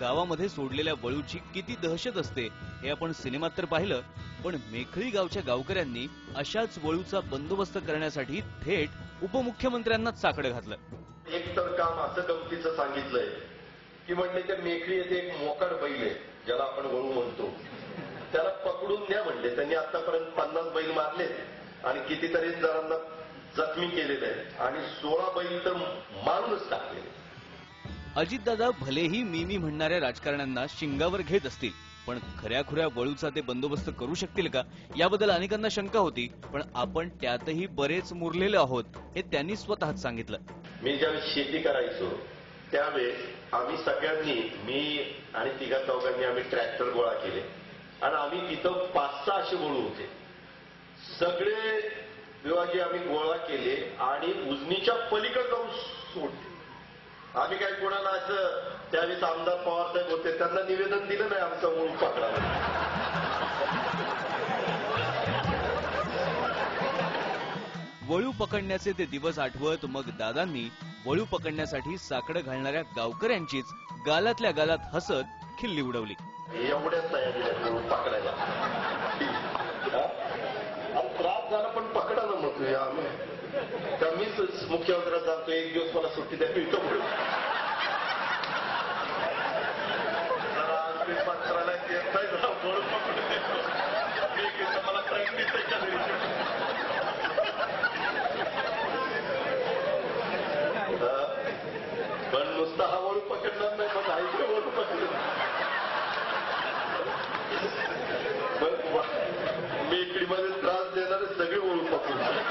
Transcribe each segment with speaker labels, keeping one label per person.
Speaker 1: गावामध्ये सोडलेल्या वळूची किती दहशत असते हे आपण सिनेमात तर पाहिलं पण मेखळी गावच्या गावकऱ्यांनी अशाच वळूचा बंदोबस्त करण्यासाठी थेट उपमुख्यमंत्र्यांनाच साकडं घातलं.
Speaker 2: एक तर काम असं गमतीचं सांगितलंय की म्हणले ते मेखळी येथे एक मोकाड बैल आहे ज्याला आपण वळू म्हणतो. त्याला पकडून द्या म्हणले त्यांनी आतापर्यंत पन्नास बैल मारले आणि कितीतरी जणांना जखमी केलेले आहे आणि सोळा बैल तर मारूनच टाकलेले
Speaker 1: अजितदादा भलेही मी मी म्हणणाऱ्या राजकारण्यांना शिंगावर घेत असतील पण खऱ्याखुऱ्या वळूचा ते बंदोबस्त करू शकतील का? याबद्दल अनेकांना शंका होती पण आपण त्यातही बरेच मुरलेले आहोत हे त्यांनी स्वतःच सांगितलं.
Speaker 2: मी ज्यावेळेस शेती करायचो त्यावेळेस आम्ही सगळ्यांनी मी आणि तिघा चौघांनी आम्ही ट्रॅक्टर गोळा केले. आणि आम्ही तिथं पाच सहा असे वळू होते. सगळे विभागी आम्ही गोळा केले आणि उजनीच्या पलीकडे जाऊन सोडले. आम्ही काय कोणाला असं त्यावेळेस आमदार पवार साहेब होते त्यांना निवेदन दिलं नाही आमचा वळू पकडायला
Speaker 1: वळू पकडण्याचे ते दिवस आठवत मग दादांनी वळू पकडण्यासाठी साकडं घालणाऱ्या गावकऱ्यांचीच गालातल्या गालात हसत खिल्ली उडवली.
Speaker 2: एवढ्याच तयारी पकडायला हा? आणि त्रास झाला पण पकडा ना मग तुम्ही आम्ही तर मीच मुख्यमंत्र्याला सांगतो एक दिवस मला सुट्टी द्या मी इथं बोलू मला पण नुसता हा वळू पकडणार नाही पण आईकडे वळू पकड मग वा- मेकडीमध्ये त्रास देणारे सगळे वळू पकडून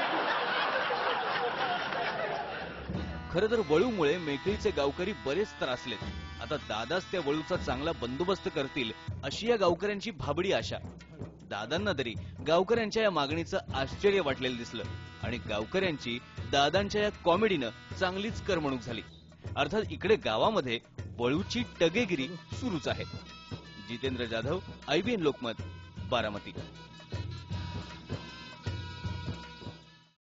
Speaker 1: खरं तर वळूमुळे मेकळीचे गावकरी बरेच त्रासलेत. आता दादाच त्या वळूचा चांगला बंदोबस्त करतील अशी या गावकऱ्यांची भाबडी आशा. दादांना तरी गावकऱ्यांच्या या मागणीचं आश्चर्य वाटलेलं दिसलं आणि गावकऱ्यांची दादांच्या या कॉमेडीनं चांगलीच करमणूक झाली. अर्थात इकडे गावामध्ये वळूची टगेगिरी सुरूच आहे. जितेंद्र जाधव आयबीएन लोकमत बारामती.